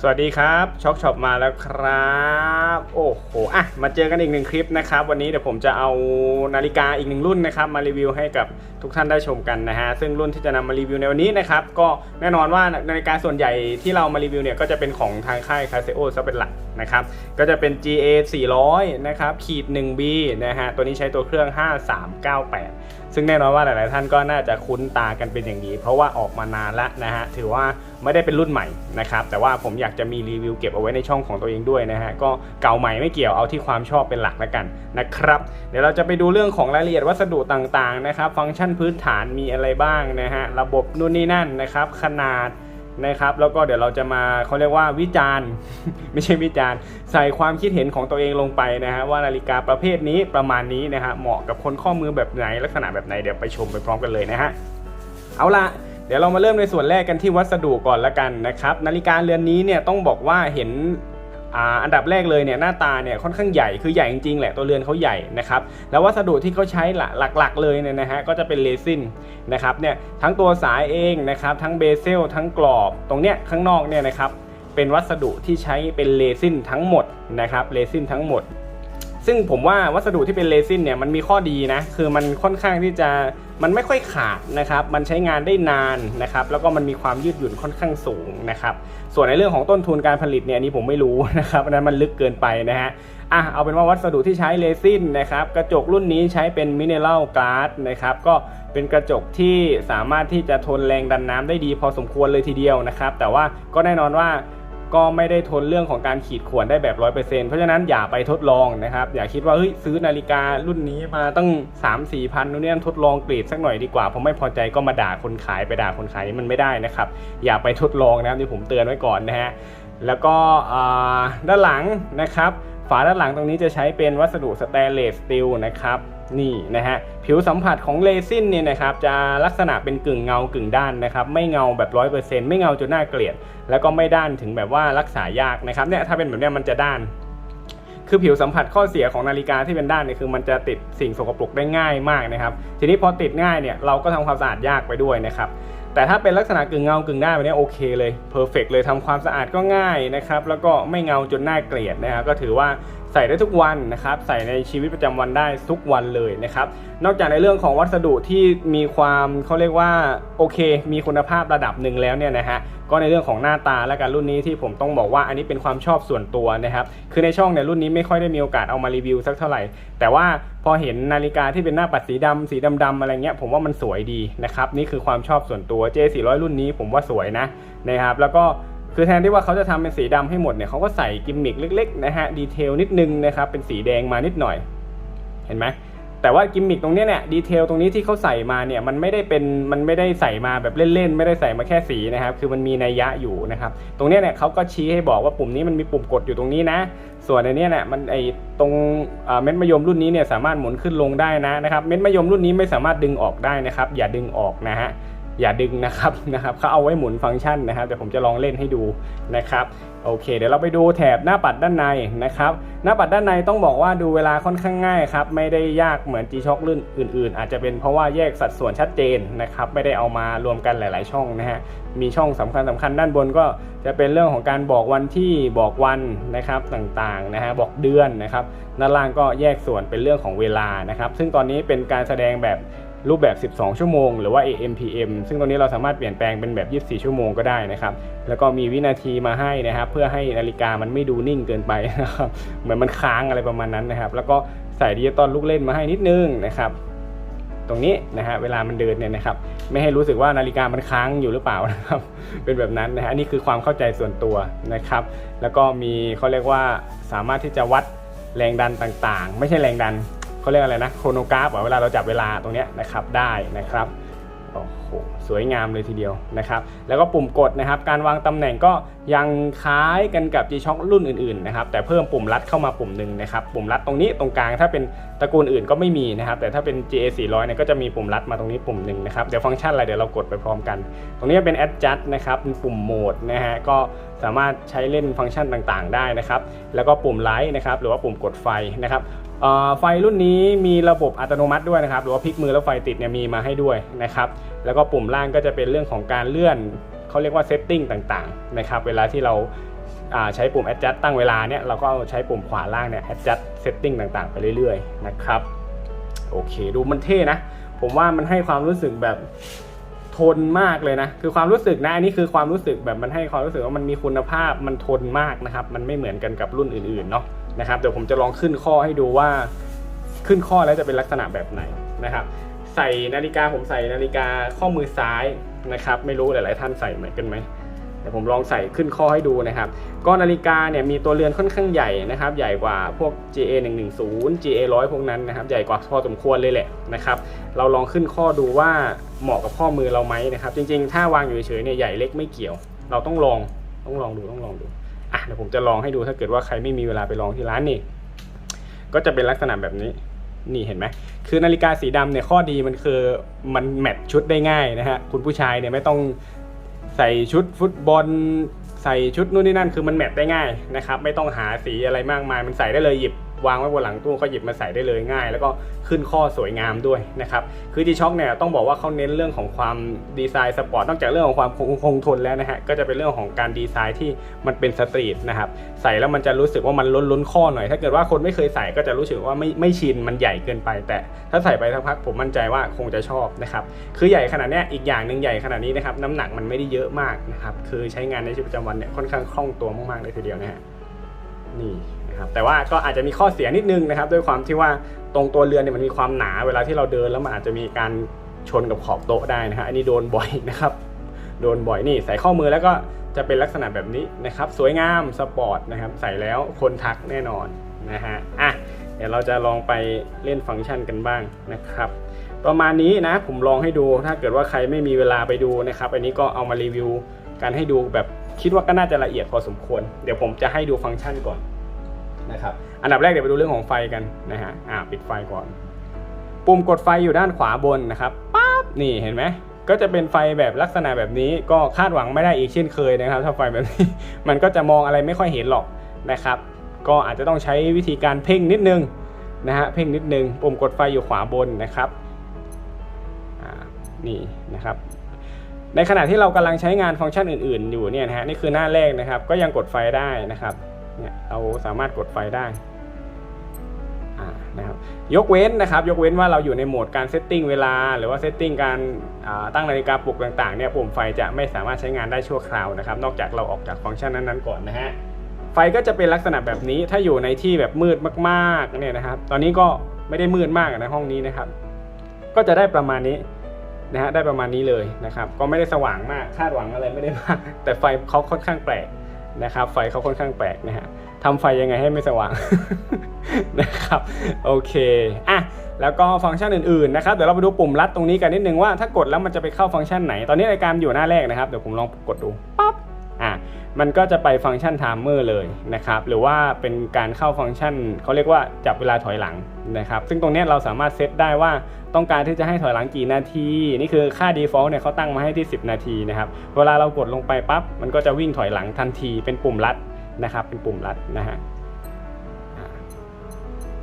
สวัสดีครับช็อคช็อปมาแล้วครับโอ้โหอะมาเจอกันอีกหนึ่งคลิปนะครับ วันนี้เดี๋ยวผมจะเอานาฬิกาอีกหนึ่งรุ่นนะครับมารีวิวให้กับทุกท่านได้ชมกันนะฮะซึ่งรุ่นที่จะนำมารีวิวในวันนี้นะครับก็แน่นอนว่านาฬิกาส่วนใหญ่ที่เรามารีวิวเนี่ยก็จะเป็นของทางค่ายคาเซโอซะเป็นหลัก นะครับ ก็จะเป็น GA 400นะครับขีด 1B นะฮะ ตัวนี้ใช้ตัวเครื่อง 5398 ซึ่งแน่นอนว่าหลาย ๆ ท่านก็น่าจะคุ้นตากันเป็นอย่างดีเพราะว่าออกมานานแล้วนะฮะ ถือว่าไม่ได้เป็นรุ่นใหม่นะครับ แต่ว่าผมอยากจะมีรีวิวเก็บเอาไว้ในช่องของตัวเองด้วยนะฮะ ก็เก่าใหม่ไม่เกี่ยว เอาที่ความชอบเป็นหลักแล้วกันนะครับ เดี๋ยวเราจะไปดูเรื่องของรายละเอียดวัสดุต่าง ๆ นะครับ ฟังก์ชันพื้นฐานมีอะไรบ้างนะฮะ ระบบนู่นนี่นั่นนะครับ ขนาด นะครับ แล้วก็เดี๋ยวเราจะมาเขาเรียกว่าวิจารณ์ ไม่ใช่วิจารณ์ ใส่ความคิดเห็นของตัวเองลงไปนะฮะว่านาฬิกาประเภทนี้ประมาณนี้นะฮะเหมาะกับคนข้อมือแบบไหนลักษณะแบบไหนเดี๋ยวไปชมไปพร้อมกันเลยนะฮะเอาละเดี๋ยวเรามาเริ่มในส่วนแรกกันที่วัสดุก่อนละกันนะครับ นาฬิกาเรือนนี้เนี่ยต้องบอกว่าเห็น อันดับแรกเลยเนี่ยหน้าตาเนี่ยค่อนข้างใหญ่คือใหญ่จริงๆแหละตัวเรือนเขาใหญ่นะครับแล้ววัสดุที่เขาใช้หลักๆเลยเนี่ยนะฮะก็จะเป็นเรซินนะครับเนี่ยทั้งตัวสายเองนะครับทั้งเบเซลทั้งกรอบ ตรงเนี้ยข้างนอกเนี่ยนะครับเป็นวัสดุที่ใช้เป็นเรซินทั้งหมดนะครับเรซินทั้งหมด ซึ่งผมว่าวัสดุที่เป็นเรซินเนี่ยมันมีข้อดีนะคือมันค่อนข้างที่จะ มันไม่ค่อยขาดนะครับ มันใช้งานได้นานนะครับ แล้วก็มันมีความยืดหยุ่นค่อนข้างสูงนะครับ ส่วนในเรื่องของต้นทุนการผลิตเนี่ยอันนี้ผมไม่รู้นะครับอันนั้นมันลึกเกินไปนะฮะ อะ เอาเป็นว่าวัสดุที่ใช้เรซินนะครับ กระจกรุ่นนี้ใช้เป็นมิเนอรัลการ์ดนะครับ ก็เป็นกระจกที่สามารถที่จะทนแรงดันน้ำได้ดีพอสมควรเลยทีเดียวนะครับ แต่ว่าก็แน่นอนว่า ก็ไม่ได้ทนเรื่องของการขีดข่วนได้แบบ100%เเพราะฉะนั้นอย่าไปทดลองนะครับ อย่าคิดว่าเฮ้ยซื้อนาฬิการุ่นนี้มาตั้ง 3 4พันนู่นนี่ทดลองกรีดสักหน่อยดีกว่าผมไม่พอใจก็มาด่าคนขายไปด่าคนขายนี่มันไม่ได้นะครับ อย่าไปทดลองนะครับที่ผมเตือนไว้ก่อนนะฮะแล้วก็ด้านหลังนะครับ ฝาด้านหลังตรงนี้จะใช้เป็นวัสดุสแตนเลสสตีลนะครับนี่นะฮะผิวสัมผัสของเรซินเนี่ยนะครับจะลักษณะเป็นกึ่งเงากึ่งด้านนะครับไม่เงาแบบ100%ไม่เงาจนน่าเกลียด แล้วก็ไม่ด้านถึงแบบว่ารักษายากนะครับเนี่ยถ้าเป็นแบบเนี้ยมันจะด้านคือผิวสัมผัสข้อเสียของนาฬิกาที่เป็นด้านเนี่ยคือมันจะติดสิ่งสกปรกได้ง่ายมากนะครับ ทีนี้พอติดง่ายเนี่ยเราก็ทำความสะอาดยากไปด้วยนะครับ แต่ถ้าเป็นลักษณะกึ่งเงากึ่งด้าแบบนี้โอเคเลยเพอร์เฟกเลยทำความสะอาดก็ง่ายนะครับแล้วก็ไม่เงาจนน่าเกลียดนะครับก็ถือว่าใส่ได้ทุกวันนะครับใส่ในชีวิตประจำวันได้ทุกวันเลยนะครับนอกจากในเรื่องของวัสดุที่มีความเขาเรียกว่าโอเค มีคุณภาพระดับหนึ่งแล้วเนี่ยนะฮะก็ในเรื่องของหน้าตาและการรุ่นนี้ที่ผมต้องบอกว่าอันนี้เป็นความชอบส่วนตัวนะครับคือในช่องเนี่ยรุ่นนี้ไม่ค่อยได้มีโอกาสเอามารีวิวสักเท่าไหร่ แต่ว่าพอเห็นนาฬิกาที่เป็นหน้าปัดสีดำสีดำๆอะไรเงี้ยผมว่ามันสวยดีนะครับนี่คือความชอบส่วนตัว J400 รุ่นนี้ผมว่าสวยนะนะครับแล้วก็ คือแทนที่ว่าเขาจะทำเป็นสีดำให้หมดเนี่ยเขาก็ใส่กิมมิคเล็กๆนะฮะดีเทลนิดนึงนะครับเป็นสีแดงมานิดหน่อย เห็นไหมแต่ว่ากิมมิคตรงนี้เนี่ยดีเทลตรงนี้ที่เขาใส่มาเนี่ยมันไม่ได้เป็นมันไม่ได้ใส่มาแบบเล่นๆ ไม่ได้ใส่มาแค่สีนะครับ คือมันมีนัยยะอยู่นะครับ ตรงนี้เนี่ยเขาก็ชี้ให้บอกว่าปุ่มนี้มันมีปุ่มกดอยู่ตรงนี้นะ ส่วนในนี้เนี่ยมันไอตรงเม็ดมะยมรุ่นนี้เนี่ยสามารถหมุนขึ้นลงได้นะนะครับเม็ดมะยมรุ่นนี้ไม่สามารถดึงออกได้นะครับ อย่าดึงออกนะฮะ อย่าดึงนะครับนะครับเขาเอาไว้หมุนฟังก์ชันนะครับเดี๋ยวผมจะลองเล่นให้ดูนะครับโอเค เดี๋ยวเราไปดูแถบหน้าปัดด้านในนะครับ หน้าปัดด้านในต้องบอกว่าดูเวลาค่อนข้างง่ายครับไม่ได้ยากเหมือน G-Shock รุ่นอื่น ๆ อาจจะเป็นเพราะว่าแยกสัดส่วนชัดเจนนะครับไม่ได้เอามารวมกันหลาย ๆ ช่องนะฮะมีช่องสำคัญสำคัญด้านบนก็จะเป็นเรื่องของการบอกวันที่บอกวันนะครับต่างๆนะฮะบอกเดือนนะครับด้านล่างก็แยกส่วนเป็นเรื่องของเวลานะครับ ซึ่งตอนนี้เป็นการแสดงแบบ รูปแบบ 12 ชั่วโมง หรือว่า AM PM ซึ่งตรงนี้เราสามารถเปลี่ยนแปลงเป็นแบบ 24 ชั่วโมงก็ได้นะครับ แล้วก็มีวินาทีมาให้นะครับ เพื่อให้นาฬิกามันไม่ดูนิ่งเกินไปนะครับ เหมือนมันค้างอะไรประมาณนั้นนะครับ แล้วก็ใส่ดิจิตอลลูกเล่นมาให้นิดนึงนะครับ ตรงนี้นะฮะเวลามันเดินเนี่ยนะครับ ไม่ให้รู้สึกว่านาฬิกามันค้างอยู่หรือเปล่านะครับ เป็นแบบนั้นนะฮะอันนี่คือความเข้าใจส่วนตัวนะครับ แล้วก็มีเขาเรียกว่าสามารถที่จะวัดแรงดันต่างๆ ไม่ใช่แรงดัน เขาเรียกอะไรนะโครโนกราฟเวลาเราจับเวลาตรงนี้นะครับได้นะครับหสวยงามเลยทีเดียวนะครับ แล้วก็ปุ่มกดนะครับ การวางตำแหน่งก็ยังคล้ายกันกับ G-Shock รุ่นอื่นๆนะครับ แต่เพิ่มปุ่มลัดเข้ามาปุ่มหนึ่งนะครับ ปุ่มลัดตรงนี้ตรงกลางถ้าเป็นตระกูลอื่นก็ไม่มีนะครับ แต่ถ้าเป็น GA 400เนี่ยก็จะมีปุ่มลัดมาตรงนี้ปุ่มหนึ่งนะครับ เดี๋ยวฟังก์ชันอะไรเดี๋ยวเรากดไปพร้อมกัน ตรงนี้เป็น adjust นะครับเป็นปุ่มโหมดนะฮะ ก็สามารถใช้เล่นฟังก์ชันต่างๆ ได้นะครับ แล้วก็ปุ่มไลท์นะครับ หรือว่าปุ่มกดไฟนะครับไฟรุ่นนี้มีระบบอัตโนมัติด้วยนะครับ หรือว่าพลิกมือแล้วไฟติดเนี่ยมีมาให้ด้วยนะครับ แล้วก็ปุ่มล่างก็จะเป็นเรื่องของการเลื่อนเขาเรียกว่าเซตติ้งต่างๆนะครับเวลาที่เราใช้ปุ่ม adjust ตั้งเวลาเนี่ยเราก็ใช้ปุ่มขวาล่างเนี่ย adjust setting ต่างๆ ไปเรื่อยๆนะครับโอเค ดูมันเท่นะ ผมว่ามันให้ความรู้สึกแบบทนมากเลยนะ คือความรู้สึกนะอันนี้คือความรู้สึกแบบมันให้ความรู้สึกว่ามันมีคุณภาพมันทนมากนะครับ มันไม่เหมือนกันกับรุ่นอื่นๆเนาะนะครับเดี๋ยวผมจะลองขึ้นข้อให้ดูว่า ขึ้นข้อแล้วจะเป็นลักษณะแบบไหนนะครับ ใส่นาฬิกาผมใส่นาฬิกาข้อมือซ้ายนะครับ ไม่รู้หลาย ๆ ท่านใส่เหมือนกันไหมเดี๋ยวผมลองใส่ขึ้นข้อให้ดูนะครับ ก็นาฬิกาเนี่ยมีตัวเรือนค่อนข้างใหญ่นะครับ ใหญ่กว่าพวก GA 110 GA 100พวกนั้นนะครับ ใหญ่กว่าพอสมควรเลยแหละนะครับ เราลองขึ้นข้อดูว่าเหมาะกับข้อมือเราไหมนะครับ จริง ๆ ถ้าวางอยู่เฉยๆเนี่ยใหญ่เล็กไม่เกี่ยว เราต้องลอง ต้องลองดู ต้องลองดู อะ เดี๋ยวผมจะลองให้ดูถ้าเกิดว่าใครไม่มีเวลาไปลองที่ร้านนี่ ก็จะเป็นลักษณะแบบนี้ นี่เห็นไหมคือนาฬิกาสีดำเนี่ยข้อดีมันคือมันแมทชุดได้ง่ายนะฮะคุณผู้ชายเนี่ยไม่ต้องใส่ชุดฟุตบอล ใส่ชุดนู่นนี่นั่นคือมันแมทได้ง่ายนะครับไม่ต้องหาสีอะไรมากมายมันใส่ได้เลยหยิบ วางไว้บนหลังตู้ก็หยิบมาใส่ได้เลยง่าย แล้วก็ขึ้นข้อสวยงามด้วยนะครับคือดีช็อคเนี่ยต้องบอกว่าเขาเน้นเรื่องของความดีไซน์สปอร์ตนอกจากเรื่องของความคงคงทนแล้วนะฮะก็จะเป็นเรื่องของการดีไซน์ที่มันเป็นสตรีทนะครับใส่แล้วมันจะรู้สึกว่ามันล้นล้นข้อหน่อย ถ้าเกิดว่าคนไม่เคยใส่ก็จะรู้สึกว่าไม่ไม่ชินมันใหญ่เกินไป แต่ถ้าใส่ไปสักพักผมมั่นใจว่าคงจะชอบนะครับคือใหญ่ขนาดนี้อีกอย่างหนึ่งใหญ่ขนาดนี้นะครับน้ำหนักมันไม่ได้เยอะมากนะครับคือใช้งานในชีวิตประจำวันเนี่ยค่อนข้างคล่องตัวมากๆเลยทีเดียวนะฮะนี่ นะครับแต่ว่าก็อาจจะมีข้อเสียนิดนึงนะครับด้วยความที่ว่าตรงตัวเรือนเนี่ยมันมีความหนาเวลาที่เราเดินแล้วมันอาจจะมีการชนกับขอบโต๊ะได้นะฮะอันนี้โดนบ่อยนะครับโดนบ่อยนี่ใส่ข้อมือแล้วก็จะเป็นลักษณะแบบนี้นะครับสวยงามสปอร์ตนะครับใส่แล้วคนทักแน่นอนนะฮะอะเดี๋ยวเราจะลองไปเล่นฟังก์ชันกันบ้างนะครับ ประมาณนี้นะผมลองให้ดูถ้าเกิดว่าใครไม่มีเวลาไปดูนะครับ อันนี้ก็เอามารีวิวกันให้ดูแบบคิดว่าก็น่าจะละเอียดพอสมควร เดี๋ยวผมจะให้ดูฟังก์ชันก่อน นะครับอันดับแรกเดี๋ยวไปดูเรื่องของไฟกันนะฮะอ่าปิดไฟก่อน ปุ่มกดไฟอยู่ด้านขวาบนนะครับปั๊บนี่เห็นไหมก็จะเป็นไฟแบบลักษณะแบบนี้ก็คาดหวังไม่ได้อีกเช่นเคยนะครับ ถ้าไฟแบบนี้มันก็จะมองอะไรไม่ค่อยเห็นหรอกนะครับ ก็อาจจะต้องใช้วิธีการเพ่งนิดนึงนะฮะเพ่งนิดนึงปุ่มกดไฟอยู่ขวาบนนะครับนี่นะครับในขณะที่เรากำลังใช้งานฟังก์ชันอื่น ๆ อยู่เนี่ยนะฮะนี่คือหน้าแรกนะครับ ก็ยังกดไฟได้นะครับ เนี่ยเราสามารถกดไฟได้อ่านะครับยกเว้นนะครับ ยกเว้นว่าเราอยู่ในโหมดการเซตติ้งเวลา หรือว่าเซตติ้งการตั้งนาฬิกาปลุกต่างๆเนี่ยปุ่มไฟจะไม่สามารถใช้งานได้ชั่วคราวนะครับ นอกจากเราออกจากฟังก์ชันนั้นๆก่อนนะฮะไฟก็จะเป็นลักษณะแบบนี้ถ้าอยู่ในที่แบบมืดมากๆเนี่ยนะครับ ตอนนี้ก็ไม่ได้มืดมากในห้องนี้นะครับ ก็จะได้ประมาณนี้นะฮะได้ประมาณนี้เลยนะครับ ก็ไม่ได้สว่างมากคาดหวังอะไรไม่ได้มากแต่ไฟเขาค่อนข้างแปลก นะครับ ไฟเขาค่อนข้างแปลกนะฮะทำไฟยังไงให้ไม่สว่างนะครับโอเคอะแล้วก็ฟังก์ชันอื่นๆนะครับเดี๋ยวเราไปดูปุ่มลัดตรงนี้กันนิดนึงว่าถ้ากดแล้วมันจะไปเข้าฟังก์ชันไหน ตอนนี้รายการอยู่หน้าแรกนะครับเดี๋ยวผมลองกดดูปั๊บ มันก็จะไปฟังก์ชันไทม์เมอร์เลยนะครับหรือว่าเป็นการเข้าฟังก์ชันเขาเรียกว่าจับเวลาถอยหลังนะครับซึ่งตรงนี้เราสามารถเซตได้ว่าต้องการที่จะให้ถอยหลังกี่นาที นี่คือค่า default เนี่ยเขาตั้งมาให้ที่ 10 นาทีนะครับเวลาเรากดลงไปปั๊บมันก็จะวิ่งถอยหลังทันทีเป็นปุ่มลัดนะครับเป็นปุ่มลัดนะฮะ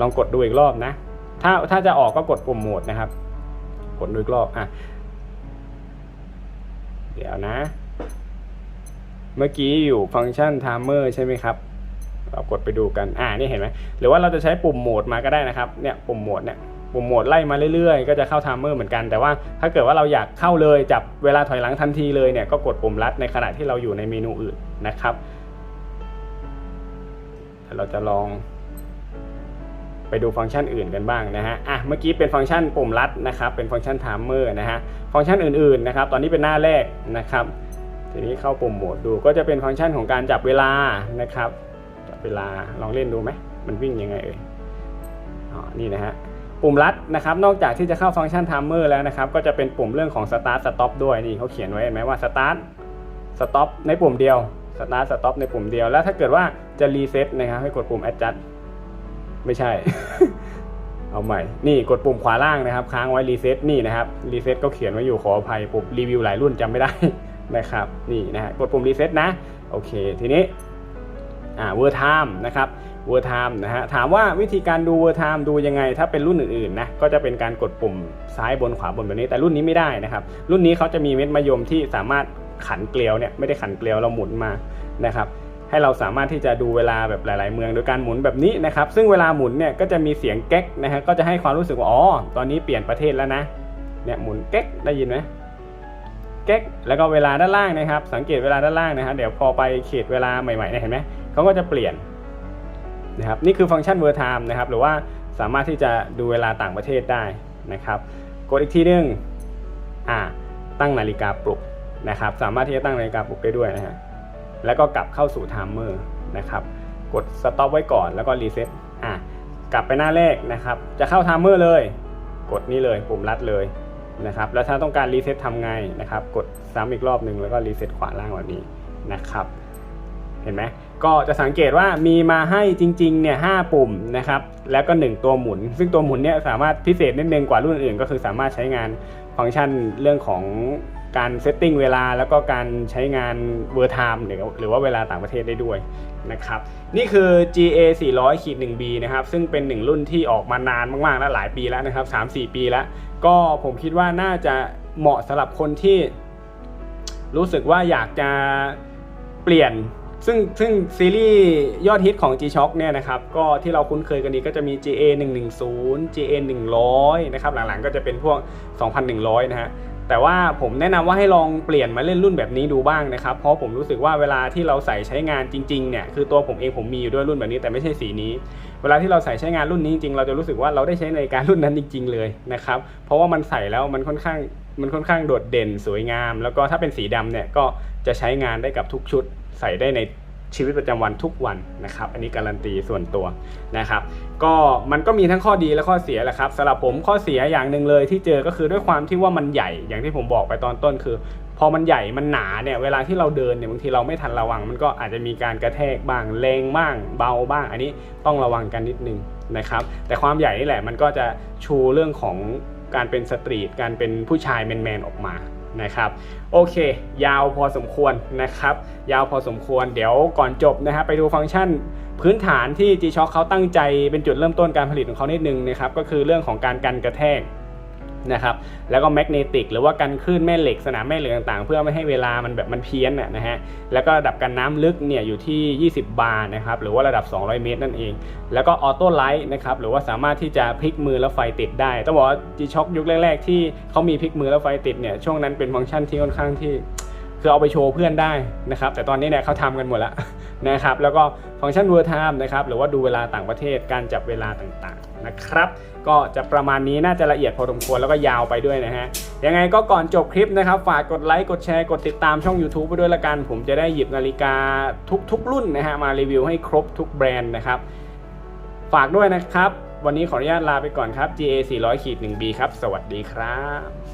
ลองกดดูอีกรอบนะถ้าถ้าจะออกก็กดปุ่มโหมดนะครับ กดดูอีกรอบอะเดี๋ยวนะ เมื่อกี้อยู่ฟังก์ชัน timer ใช่ไหมครับ เรากดไปดูกัน อ่า นี่เห็นไหม หรือว่าเราจะใช้ปุ่มโหมดมาก็ได้นะครับ เนี่ย ปุ่มโหมดเนี่ย ปุ่มโหมดไล่มาเรื่อยๆ ก็จะเข้า timer เหมือนกัน แต่ว่าถ้าเกิดว่าเราอยากเข้าเลย จับเวลาถอยหลังทันทีเลยเนี่ย ก็กดปุ่มลัดในขณะที่เราอยู่ในเมนูอื่นนะครับ เราจะลองไปดูฟังก์ชันอื่นกันบ้างนะฮะ อะ เมื่อกี้เป็นฟังก์ชันปุ่มลัดนะครับ เป็นฟังก์ชัน timer นะฮะ ฟังก์ชันอื่นๆนะครับ ตอนนี้เป็นหน้าแรกนะครับ ทีนี้เข้าปุ่มโหมดดูก็จะเป็นฟังก์ชันของการจับเวลานะครับจับเวลาลองเล่นดูไหมมันวิ่งยังไงเอ่ยอ๋อนี่นะฮะปุ่มลัดนะครับนอกจากที่จะเข้าฟังก์ชัน timer แล้วนะครับก็จะเป็นปุ่มเรื่องของ start stop ด้วยนี่เขาเขียนไว้เห็นไหมว่า start stop ในปุ่มเดียว start stop ในปุ่มเดียวแล้วถ้าเกิดว่าจะ reset นะครับให้กดปุ่ม adjust ไม่ใช่ เอาใหม่ นี่กดปุ่มขวาล่างนะครับ ค้างไว้รีเซ็ตนี่นะครับรีเซ็ตก็เขียนไว้อยู่ขออภัยปุ่มรีวิวหลายรุ่นจำไม่ได้ นะครับนี่นะฮะกดปุ่มรีเซ็ตนะโอเคทีนี้อ่าเวอร์ไทม์นะครับเวอร์ไทม์นะฮะถามว่าวิธีการดูเวอร์ไทม์ดูยังไง ถ้าเป็นรุ่นอื่นๆนะก็จะเป็นการกดปุ่มซ้ายบนขวาบนแบบนี้แต่รุ่นนี้ไม่ได้นะครับ รุ่นนี้เขาจะมีเม็ดมะยมที่สามารถขันเกลียวเนี่ยไม่ได้ขันเกลียวเราหมุนมานะครับให้เราสามารถที่จะดูเวลาแบบหลาย ๆ เมืองโดยการหมุนแบบนี้นะครับ ซึ่งเวลาหมุนเนี่ยก็จะมีเสียงแก๊กนะฮะก็จะให้ความรู้สึกว่าอ๋อตอนนี้เปลี่ยนประเทศแล้วนะเนี่ยหมุนแก๊กได้ยินไหม แก๊กแล้วก็เวลาด้านล่างนะครับ สังเกตเวลาด้านล่างนะฮะเดี๋ยวพอไปเขตเวลาใหม่ๆเนี่ยเห็นไหมเขาก็จะเปลี่ยนนะครับนี่คือฟังก์ชัน World Time นะครับหรือว่าสามารถที่จะดูเวลาต่างประเทศได้นะครับกดอีกทีหนึงอ่าตั้งนาฬิกาปลุกนะครับ สามารถที่จะตั้งนาฬิกาปลุกได้ด้วยนะฮะแล้วก็กลับเข้าสู่ไทม์เมอร์นะครับกดสต็อปไว้ก่อนแล้วก็รีเซ็ตอะกลับไปหน้าแรกนะครับ จะเข้าไทม์เมอร์เลย กดนี่เลยปุ่มลัดเลย นะครับ แล้วถ้าต้องการรีเซ็ตทำไงนะครับ กดซ้ำอีกรอบหนึ่งแล้วก็รีเซ็ตขวาล่างแบบนี้นะครับ เห็นไหมก็จะสังเกตว่ามีมาให้จริงๆเนี่ยหปุ่มนะครับ แล้วก็ 1 ตัวหมุน ซึ่งตัวหมุนเนี่ยสามารถพิเศษนิดนึงกว่ารุ่นอื่น ก็คือสามารถใช้งานฟังก์ชันเรื่องของการเซตติ้งเวลาแล้วก็การใช้งานเวอร์ไทม์หรือหรือว่าเวลาต่างประเทศได้ด้วย นะครับ นี่คือ GA 400 1B นะครับ ซึ่งเป็นหนึ่งรุ่นที่ออกมานานมากๆแล้วหลายปีแล้วนะครับ 3-4 ปีแล้ว ก็ผมคิดว่าน่าจะเหมาะสำหรับคนที่ รู้สึกว่าอยากจะเปลี่ยนซึ่งซึ่งซีรีส์ยอดฮิตของ G-Shock เนี่ยนะครับก็ที่เราคุ้นเคยกันดีก็จะมี GA 110 GA 100นะครับหลังๆก็จะเป็นพวก 2,100 นะฮะ แต่ว่าผมแนะนำว่าให้ลองเปลี่ยนมาเล่นรุ่นแบบนี้ดูบ้างนะครับ เพราะผมรู้สึกว่าเวลาที่เราใส่ใช้งานจริงๆเนี่ยคือตัวผมเองผมมีอยู่ด้วยรุ่นแบบนี้แต่ไม่ใช่สีนี้ เวลาที่เราใส่ใช้งานรุ่นนี้จริงๆเราจะรู้สึกว่าเราได้ใช้ในการรุ่นนั้นจริง ๆ เลยนะครับเพราะว่ามันใส่แล้วมันค่อนข้างมันค่อนข้างโดดเด่นสวยงาม แล้วก็ถ้าเป็นสีดำเนี่ยก็จะใช้งานได้กับทุกชุด ใส่ได้ใน ชีวิตประจำวันทุกวันนะครับ อันนี้การันตีส่วนตัวนะครับ ก็มันก็มีทั้งข้อดีและข้อเสียแหละครับสำหรับผมข้อเสียอย่างหนึ่งเลยที่เจอก็คือด้วยความที่ว่ามันใหญ่อย่างที่ผมบอกไปตอนต้นคือ พอมันใหญ่มันหนาเนี่ยเวลาที่เราเดินเนี่ยบางทีเราไม่ทันระวัง มันก็อาจจะมีการกระแทกบ้างแรงบ้าง เบาบ้าง อันนี้ต้องระวังกันนิดนึงนะครับ แต่ความใหญ่นี่แหละมันก็จะชูเรื่องของการเป็นสตรีทการเป็นผู้ชายแมนๆออกมา นะครับโอเค ยาวพอสมควรนะครับ ยาวพอสมควรเดี๋ยวก่อนจบนะครับไปดูฟังก์ชันพื้นฐานที่ G-Shock เขาตั้งใจเป็นจุดเริ่มต้นการผลิตของเขานิดนึงนะครับก็คือเรื่องของการกันกระแทก นะครับแล้วก็แมกเนติกหรือว่ากันคลื่นแม่เหล็กสนามแม่เหล็กต่างๆ เพื่อไม่ให้เวลามันแบบมันเพี้ยนน่ะนะฮะแล้วก็ระดับกันน้ำลึกเนี่ยอยู่ที่ 20 บาร์นะครับหรือว่าระดับ 200 เมตรนั่นเอง แล้วก็ออโต้ไลท์นะครับหรือว่าสามารถที่จะพลิกมือแล้วไฟติดได้ต้องบอกว่า G-Shock ยุคแรกๆ ที่เขามีพลิกมือแล้วไฟติดเนี่ยช่วงนั้นเป็นฟังก์ชันที่ค่อนข้างที่คือเอาไปโชว์เพื่อนได้นะครับแต่ตอนนี้เนี่ยเขาทำกันหมดแล้ว นะครับแล้วก็ฟังก์ชัน World Time นะครับหรือว่าดูเวลาต่างประเทศการจับเวลาต่างๆนะครับก็จะประมาณนี้น่าจะละเอียดพอสมควรแล้วก็ยาวไปด้วยนะฮะยังไงก็ก่อนจบคลิปนะครับฝากกดไลค์กดแชร์กดติดตามช่อง YouTube ไปด้วยละกัน ผมจะได้หยิบนาฬิกาทุกๆ รุ่นนะฮะมารีวิวให้ครบทุกแบรนด์นะครับฝากด้วยนะครับ วันนี้ขออนุญาตลาไปก่อนครับ GA 400ขีด 1B ครับ สวัสดีครับ